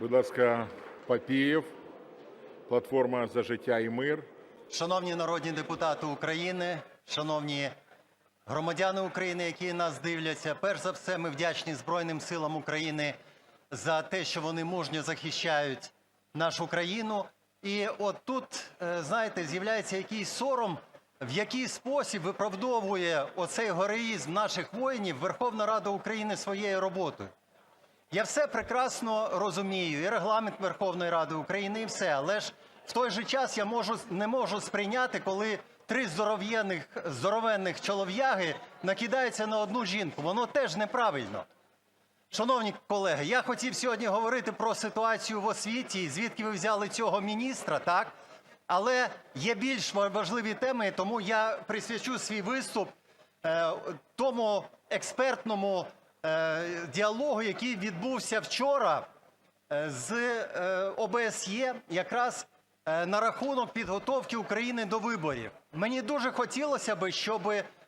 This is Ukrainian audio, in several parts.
Будь ласка, Папієв, платформа за життя і мир. Шановні народні депутати України, шановні громадяни України, які нас дивляться, перш за все, ми вдячні Збройним силам України за те, що вони мужньо захищають нашу країну. І от тут, е, знаєте, з'являється якийсь сором, в який спосіб виправдовує оцей героїзм наших воїнів Верховна Рада України своєю роботою. Я все прекрасно розумію, і регламент Верховної Ради України, і все. Але ж в той же час я можу, не можу сприйняти, коли три здоров'яних, здоровенних чолов'яги накидаються на одну жінку. Воно теж неправильно. Шановні колеги, я хотів сьогодні говорити про ситуацію в освіті, звідки ви взяли цього міністра, так? Але є більш важливі теми, тому я присвячу свій виступ е, тому експертному діалогу, який відбувся вчора е, з е, ОБСЄ якраз е, на рахунок підготовки України до виборів. Мені дуже хотілося би, щоб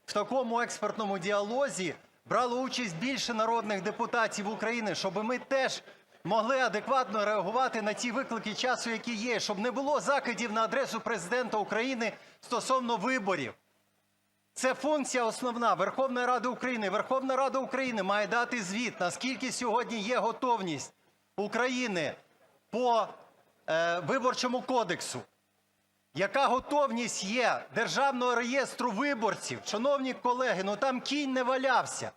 в такому експертному діалозі брало участь більше народних депутатів України, щоб ми теж могли адекватно реагувати на ті виклики часу, які є, щоб не було закидів на адресу президента України стосовно виборів. Це функція основна Верховної Ради України. Верховна Рада України має дати звіт, наскільки сьогодні є готовність України по е, виборчому кодексу. Яка готовність є Державного реєстру виборців? Шановні колеги, ну там кінь не валявся.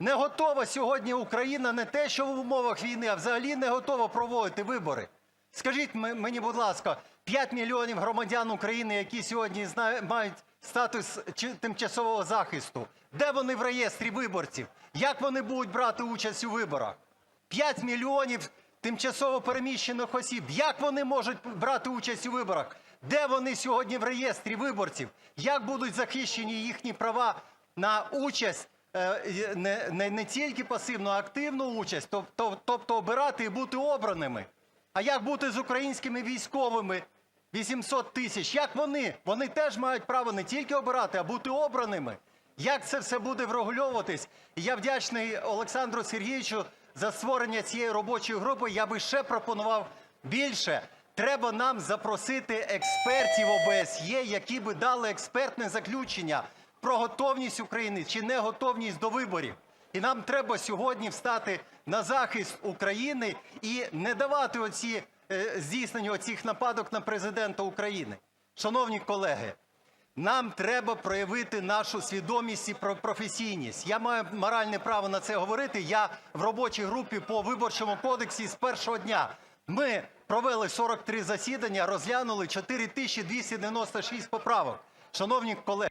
Не готова сьогодні Україна не те, що в умовах війни, а взагалі не готова проводити вибори. Скажіть мені, будь ласка, 5 мільйонів громадян України, які сьогодні зна- мають статус тимчасового захисту, де вони в реєстрі виборців? Як вони будуть брати участь у виборах? 5 мільйонів тимчасово переміщених осіб. Як вони можуть брати участь у виборах? Де вони сьогодні в реєстрі виборців? Як будуть захищені їхні права на участь, е, не, не, не тільки пасивну, а активну участь, тобто, тобто обирати і бути обраними? А як бути з українськими військовими? 800 тисяч. Як вони? Вони теж мають право не тільки обирати, а бути обраними. Як це все буде врегульовуватись? Я вдячний Олександру Сергійовичу за створення цієї робочої групи. Я би ще пропонував більше. Треба нам запросити експертів ОБСЄ, які би дали експертне заключення про готовність України чи неготовність до виборів. І нам треба сьогодні встати на захист України і не давати оці е, здійснення оцих нападок на президента України. Шановні колеги, нам треба проявити нашу свідомість і про- професійність. Я маю моральне право на це говорити. Я в робочій групі по виборчому кодексі з першого дня. Ми провели 43 засідання, розглянули 4296 поправок. Шановні колеги,